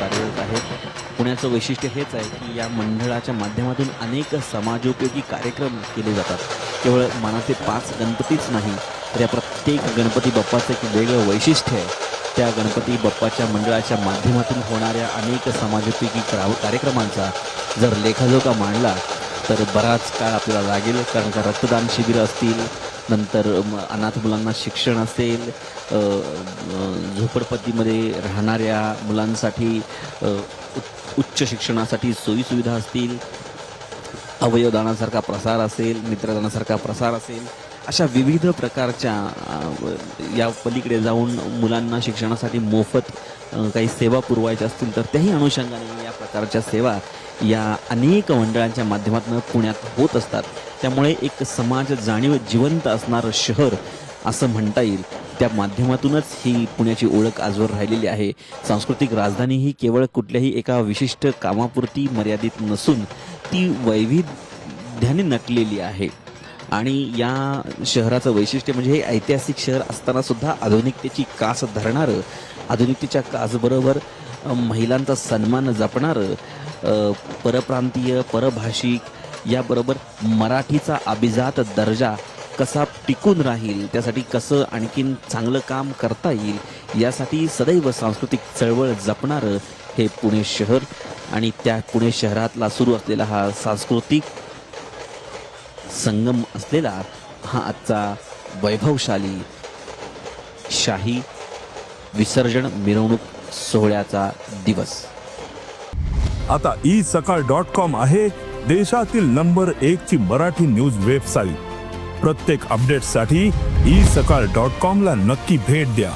कार्यरत आहेत पुण्याचं वैशिष्ट्य हेच आहे की या मंडळाच्या माध्यमातून अनेक समाजोपयोगी कार्यक्रम केले जातात. केवळ मनाचे पाच गणपतीच नाही तर या प्रत्येक गणपती बाप्पाचं एक वेगळं वैशिष्ट्य आहे. त्या गणपती बाप्पाच्या मंडळाच्या माध्यमातून होणाऱ्या अनेक समाजोपयोगी कार्यक्रमांचा जर लेखाजोखा मांडला तर बराच काळ आपल्याला लागेल कारण का रक्तदान शिबिरं असतील नंतर अनाथ मुलांना शिक्षण असेल झोपडपट्टीमध्ये राहणाऱ्या मुलांसाठी उच्च- शिक्षणासाठी सोयीसुविधा असतील अवयवदानासारखा प्रसार असेल मित्रदानासारखा प्रसार असेल अशा विविध प्रकारच्या या पलीकडे जाऊन मुलांना शिक्षणासाठी मोफत काही सेवा पुरवायच्या असतील तर त्याही अनुषंगाने या प्रकारच्या सेवा या अनेक मंडळांच्या माध्यमातून पुण्यात होत असतात. त्यामुळे एक समाज जाणीव जिवंत असणारं शहर असं म्हणता येईल. त्या माध्यमातूनच ही पुण्याची ओळख आजवर राहिलेली आहे. सांस्कृतिक राजधानी ही केवळ कुठल्याही एका विशिष्ट कामापुरती मर्यादित नसून ती वैविध्याने नटलेली आहे. आणि या शहराचं वैशिष्ट्य म्हणजे हे ऐतिहासिक शहर असताना सुद्धा आधुनिकतेची कास धरणारं आधुनिकतेच्या कासबरोबर महिलांचा सन्मान जपणारं परप्रांतीय परभाषिक याबरोबर मराठीचा अभिजात दर्जा कसा टिकून राहील त्यासाठी कसं आणखीन चांगलं काम करता येईल यासाठी सदैव सांस्कृतिक चळवळ जपणारं हे पुणे शहर आणि त्या पुणे शहरातला सुरू असलेला हा सांस्कृतिक संगम असलेला हा आजचा वैभवशाली शाही विसर्जन मिरवणूक सोहळ्याचा दिवस. आता ई सकाळ डॉट कॉम आहे देशातील नंबर एक ची मराठी न्यूज वेबसाईट. प्रत्येक अपडेटसाठी ई सकाळ डॉट कॉम ला नक्की भेट द्या.